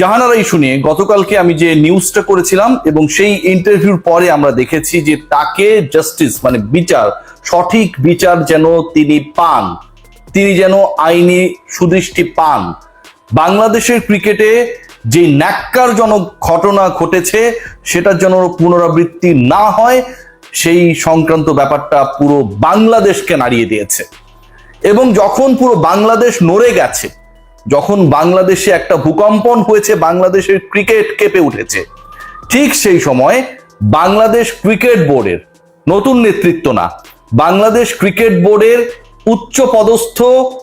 Jahanara issue নিয়ে গতকালকে আমি যে নিউজটা করেছিলাম এবং সেই ইন্টারভিউর পরে আমরা দেখেছি যে তাকে জাস্টিস মানে বিচার, সঠিক বিচার যেন তিনি পান, তিনি যেন আইনি সুদৃষ্টি পান। বাংলাদেশের ক্রিকেটে যে ন্যাক্কারজনক ঘটনা ঘটেছে, সেটার যেন পুনরাবৃত্তি না হয়, সেই সংক্রান্ত ব্যাপারটা পুরো বাংলাদেশকে নাড়িয়ে দিয়েছে। এবং যখন পুরো বাংলাদেশ নড়ে গেছে যখন বাংলাদেশে একটা ভূকম্পন হয়েছে, বাংলাদেশের ক্রিকেট কেঁপে উঠেছে। ঠিক সেই সময় বাংলাদেশ ক্রিকেট বোর্ডের নতুন নেতৃত্ব না, বাংলাদেশ ক্রিকেট বোর্ডের উচ্চ পদস্থ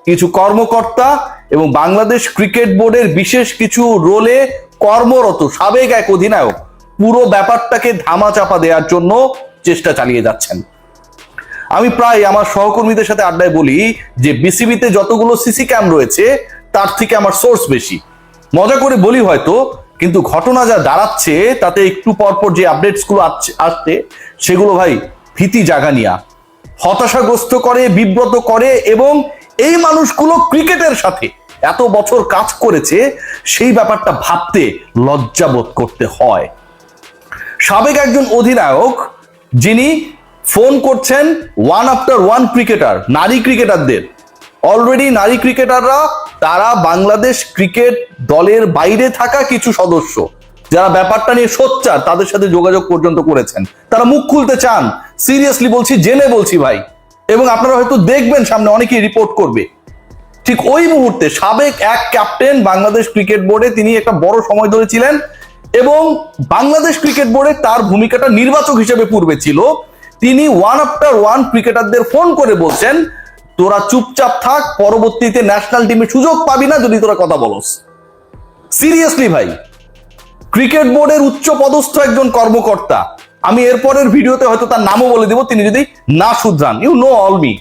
কিছু কর্মকর্তা এবং বাংলাদেশ ক্রিকেট বোর্ডের বিশেষ কিছু রোলে কর্মরত সাবেক এক অধিনায়ক পুরো ব্যাপারটাকে ধামাচাপা দেওয়ার জন্য চেষ্টা চালিয়ে যাচ্ছেন। আমি প্রায় আমার সহকর্মীদের সাথে আড্ডায় বলি যে, বিসিবিতে যতগুলো সিসি ক্যাম রয়েছে তার থেকে আমার সোর্স বেশি। মজা করে বলি হয়তো, কিন্তু ঘটনা যা দাঁড়াচ্ছে, তাতে একটু পরপর যে আপডেটসগুলো আসছে- আসছে সেগুলো ভাই ভীতি জাগানিয়া। হতাশাগ্রস্ত করে, বিব্রত করে, এবং এই মানুষগুলো ক্রিকেটের সাথে এত বছর কাজ করেছে, সেই ব্যাপারটা ভাবতে লজ্জাবোধ করতে হয়। সাবেক একজন অধিনায়ক, যিনি ফোন করছেন ওয়ান আফটার ওয়ান ক্রিকেটার নারী ক্রিকেটারদের অলরেডি নারী ক্রিকেটাররা তারা বাংলাদেশ ক্রিকেট দলের বাইরে থাকা কিছু সদস্য, যারা ব্যাপারটা নিয়ে সোচ্চার, তাদের সাথে যোগাযোগ পর্যন্ত করেছেন। তারা মুখ খুলতে চান। সিরিয়াসলি বলছি, জেনে বলছি ভাই। এবং আপনারা হয়তো দেখবেন সামনে অনেকেই রিপোর্ট করবে। ঠিক ওই মুহূর্তে সাবেক এক ক্যাপ্টেন বাংলাদেশ ক্রিকেট বোর্ডে তিনি একটা বড় সময় ধরে ছিলেন এবং বাংলাদেশ ক্রিকেট বোর্ডে তার ভূমিকাটা নির্বাচক হিসেবে পূর্বে ছিল। তিনি ওয়ান আফটার ওয়ান ক্রিকেটারদের ফোন করে বলছেন তোরা চুপচাপ থাক, পরবর্তীতে ন্যাশনাল টিমে সুযোগ পাবি না যদি তোরা কথা বলস। সিরিয়াসলি ভাই ক্রিকেট বোর্ডের উচ্চ পদস্থ একজন কর্মকর্তা। আমি এরপরের ভিডিওতে হয়তো তার নামও বলে দিব, তিনি যদি না শুধরান। ইউ নো অল মি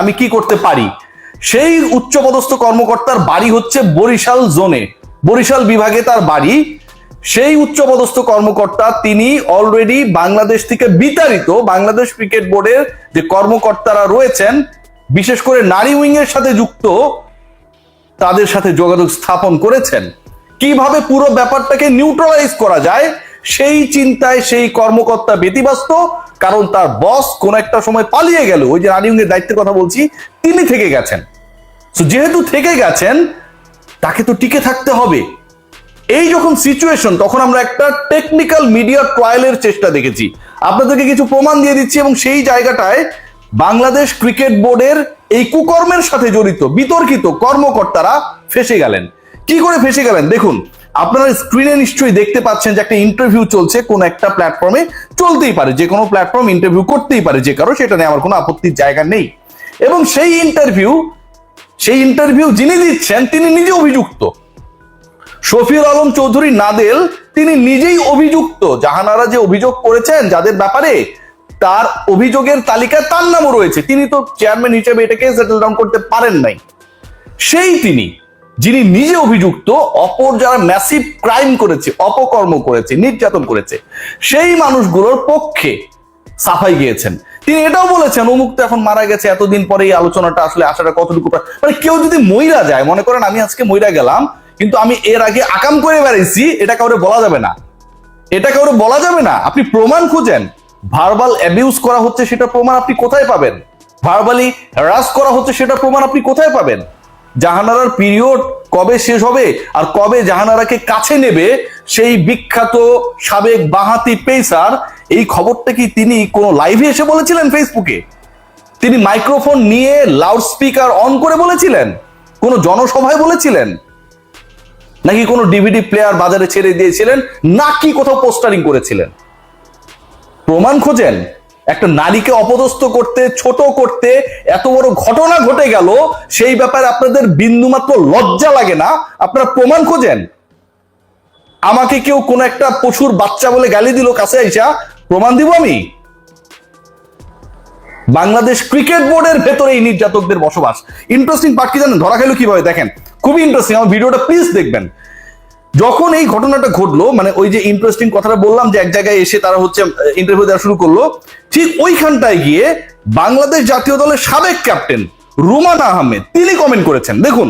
আমি কি করতে পারি। সেই উচ্চ পদস্থ কর্মকর্তার বাড়ি হচ্ছে বরিশাল জোনে। বরিশাল বিভাগে তার বাড়ি। সেই উচ্চ পদস্থ কর্মকর্তা, তিনি অলরেডি বাংলাদেশ থেকে বিতাড়িত, বাংলাদেশ ক্রিকেট বোর্ডের যে কর্মকর্তারা রয়েছেন বিশেষ করে নারী উইং এর সাথে যুক্ত তাদের সাথে যোগাযোগ স্থাপন করেছেন। কীভাবে পুরো ব্যাপারটাকে নিউট্রালাইজ করা যায়, সেই চিন্তায় সেই কর্মকর্তা ব্যতিব্যস্ত, কারণ তার বস কোন একটা সময় পালিয়ে গেল। ওই যে রানিং এর দায়িত্বের কথা বলছি, তিনি থেকে গেছেন। যেহেতু থেকে গেছেন, তাকে তো টিকে থাকতে হবে। এই যখন সিচুয়েশন তখন আমরা একটা টেকনিক্যাল মিডিয়া ট্রায়ালের চেষ্টা দেখেছি। আপনাদেরকে কিছু প্রমাণ দিয়ে দিচ্ছি এবং সেই জায়গাটায় বাংলাদেশ ক্রিকেট বোর্ডের এই কুকর্মের সাথে জড়িত, বিতর্কিত কর্মকর্তারা ফেসে গেলেন। কি করে ফেসে গেলেন? দেখুন, আপনারা স্ক্রিনে নিশ্চয়ই দেখতে পাচ্ছেন যে একটা ইন্টারভিউ চলছে কোন একটা প্ল্যাটফর্মে চলতেই পারে, যে কোনো প্ল্যাটফর্ম ইন্টারভিউ করতেই পারে যে কারও, সেটা নিয়ে আমার কোনো আপত্তির জায়গা নেই। এবং সেই ইন্টারভিউ সেই ইন্টারভিউ যিনি দিচ্ছেন, তিনি নিজে অভিযুক্ত। শফিউল আলম চৌধুরী নাদেল, তিনি নিজেই অভিযুক্ত। জাহানারা যে অভিযোগ করেছেন যাদের ব্যাপারে তার অভিযোগের তালিকায় তার নামও রয়েছে। তিনি তো চেয়ারম্যান হিসেবে এটাকে সেটেল ডাউন করতে পারেন নাই। সেই তিনি, যিনি নিজে অভিযুক্ত, অপর যারা ম্যাসিভ ক্রাইম করেছে, অপকর্ম করেছে, নির্যাতন করেছে, সেই মানুষগুলোর পক্ষে সাফাই গিয়েছেন। তিনি এটাও বলেছেন, অমুক তো এখন মারা গেছে, এতদিন পরে এই আলোচনাটা আসলে আসাটা কতটুকু মানে কেউ যদি মইরা যায়, মনে করেন আমি আজকে মইরা গেলাম, কিন্তু আমি এর আগে আকাম করে বেড়াইছি, এটা কাউরে বলা যাবে না। এটা কাউরে বলা যাবে না। আপনি প্রমাণ খুঁজেন। ভার্বাল অ্যাবিউজ করা হচ্ছে সেটা প্রমাণ আপনি কোথায় পাবেন? ভার্বালি হ্যারাস করা হচ্ছে সেটা প্রমাণ আপনি কোথায় পাবেন? জাহানারার পিরিয়ড কবে শেষ হবে আর কবে জাহানারাকে কাছে নেবে? সেই বিখ্যাত সাবেক বাহাতি পেসার এই খবরটা কি তিনি কোনো লাইভে এসে বলেছিলেন ফেসবুকে তিনি মাইক্রোফোন নিয়ে লাউড স্পিকার অন করে বলেছিলেন? কোনো জনসভায় বলেছিলেন? নাকি কোনো ডিভিডি প্লেয়ার বাজারে ছেড়ে দিয়েছিলেন? নাকি কোথাও পোস্টারিং করেছিলেন? প্রমাণ খোঁজেন, একটা নারীকে অপদস্থ করতে, ছোট করতে এত বড় ঘটনা ঘটে গেল, সেই ব্যাপারে আপনাদের বিন্দুমাত্র লজ্জা লাগে না, আপনারা প্রমাণ খোঁজেন। আমাকে কেউ কোন একটা পশুর বাচ্চা বলে গালি দিল, কাছে আইসা, প্রমাণ দিব আমি? বাংলাদেশ ক্রিকেট বোর্ডের ভেতরে এই নির্যাতকদের বসবাস। ইন্টারেস্টিং পার্ট কি জানেন? ধরা খেলো কীভাবে? দেখেন, খুবই ইন্টারেস্টিং আমার ভিডিওটা প্লিজ দেখবেন। যখন এই ঘটনাটা ঘটলো মানে ওই যে ইন্টারেস্টিং কথাটা বললাম যে এক জায়গায় এসে তারা হচ্ছে ইন্টারভিউ দেওয়া শুরু করল, ঠিক ওইখানটায় গিয়ে বাংলাদেশ জাতীয় দলের সাবেক ক্যাপ্টেন রুমান আহমেদ, তিনি কমেন্ট করেছেন। দেখুন